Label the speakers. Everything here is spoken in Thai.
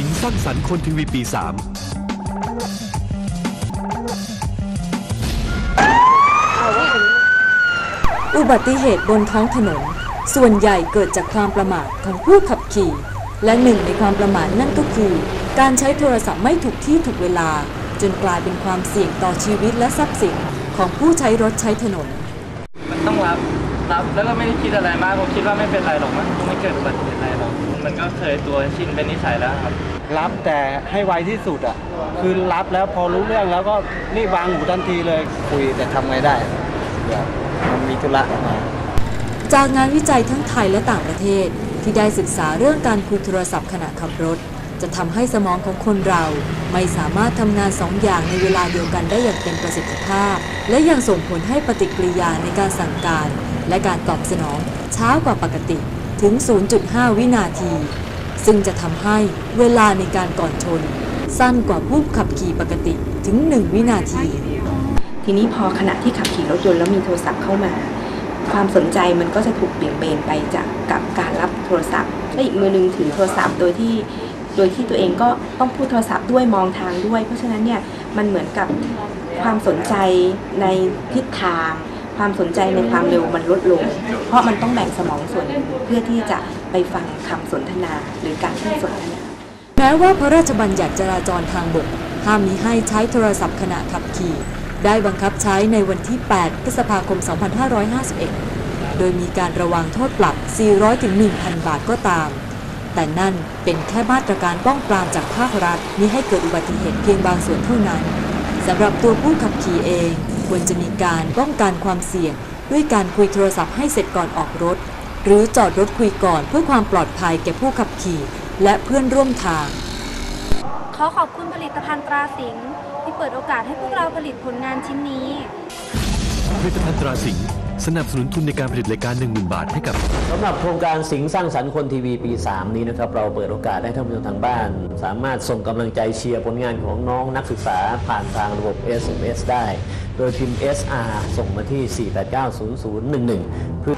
Speaker 1: สิงสร้างสรรค์คนทีวีปี3
Speaker 2: อุบัติเหตุบนท้องถนน ส่วนใหญ่เกิดจากความประมาทของผู้ขับขี่ และหนึ่งในความประมาทนั่นก็คือ การใช้โทรศัพท์ไม่ถูกที่ถูกเวลา จนกลายเป็นความเสี่ยงต่อชีวิตและทรัพย์สินของผู้ใช้รถใช้ถนน
Speaker 3: มันต้องรับ รับ แล้วก็ไม่ได้คิดอะไรมากผมคิดว่าไม่เป็นไรหรอกมันคงไม่เกิดอุบัติเหตุอะไรหรอกมันก็เคยตัวชินเป็นนิสัยแล้วครับ
Speaker 4: รับแต่ให้ไวที่สุดอะ คือรับแล้วพอรู้เรื่องแล้วก็รีบวางหูทันทีเลยคุยแต่ทำไงได้เดี๋ยวมันมีธุระมา
Speaker 2: จากงานวิจัยทั้งไทยและต่างประเทศที่ได้ศึกษาเรื่องการคุยโทรศัพท์ขณะขับรถ จะทำให้สมองของคนเรา ไม่สามารถทำงานสองอย่างในเวลาเดียวกันได้อย่างเต็มประสิทธิภาพ และยังส่งผลให้ปฏิกิริยาในการสั่งการ และการตอบสนองช้ากว่าปกติถึง 0.5 วินาที ซึ่งจะทำให้เวลาในการก่อนชน สั้นกว่าผู้ขับขี่ปกติถึง 1 วินาที
Speaker 5: ทีนี้พอขณะที่ขับขี่รถยนต์แล้วมีโทรศัพท์เข้ามา ความสนใจมันก็จะถูกเบี่ยงเบนไปจากกับการรับโทรศัพท์และอีกมือหนึงถือโทรศัพท์โดยที่ โดยที่ตัวเองก็ต้องพูดโทรศัพท์ด้วยมองทางด้วย เพราะฉะนั้นเนี่ยมันเหมือนกับความสนใจในทิศทาง ความสนใจในความเร็วมันลดลง เพราะมันต้องแบ่งสมองส่วนเพื่อที่จะไปฟังคำสนทนาหรือการพูดสนทนา
Speaker 2: แม้ว่าพระราชบัญญัติจราจรทางบกห้ามมิให้ใช้โทรศัพท์ขณะขับขี่ ได้บังคับใช้ในวันที่ 8 พฤษภาคม 2551 โดยมีการระวังโทษปรับ 400ถึง1,000 บาทก็ตาม แต่นั่นเป็นแค่มาตรการป้องปรามจากภาครัฐมิให้เกิดอุบัติเหตุเพียงบางส่วนเท่านั้นสำหรับตัวผู้ขับขี่เอง ควรจะมีการป้องกันความเสี่ยง ด้วยการคุยโทรศัพท์ให้เสร็จก่อนออกรถ หรือจอดรถคุยก่อนเพื่อความปลอดภัยแก่ผู้ขับขี่ และเพื่อนร่วมทาง
Speaker 6: ขอขอบคุณผลิตภัณฑ์ตราสิงห์ที่เปิดโอกาสให้พวกเราผลิตผลงานชิ้นนี้
Speaker 1: ผลิตภัณฑ์ตราสิงห์ สนับสนุนทุนในการผลิตรายการ 10,000 บาทให้กับ
Speaker 7: สำหรับโครงการสิงห์สร้างสรรค์คนทีวีปี 3 นี้นะครับ เราเปิดโอกาสให้ท่านผู้ชมทางบ้าน สามารถส่งกำลังใจเชียร์ผลงานของน้องนักศึกษาผ่านทางระบบ SMS ได้ โดยพิมพ์ SR ส่งมาที่ 4890011เพื่อ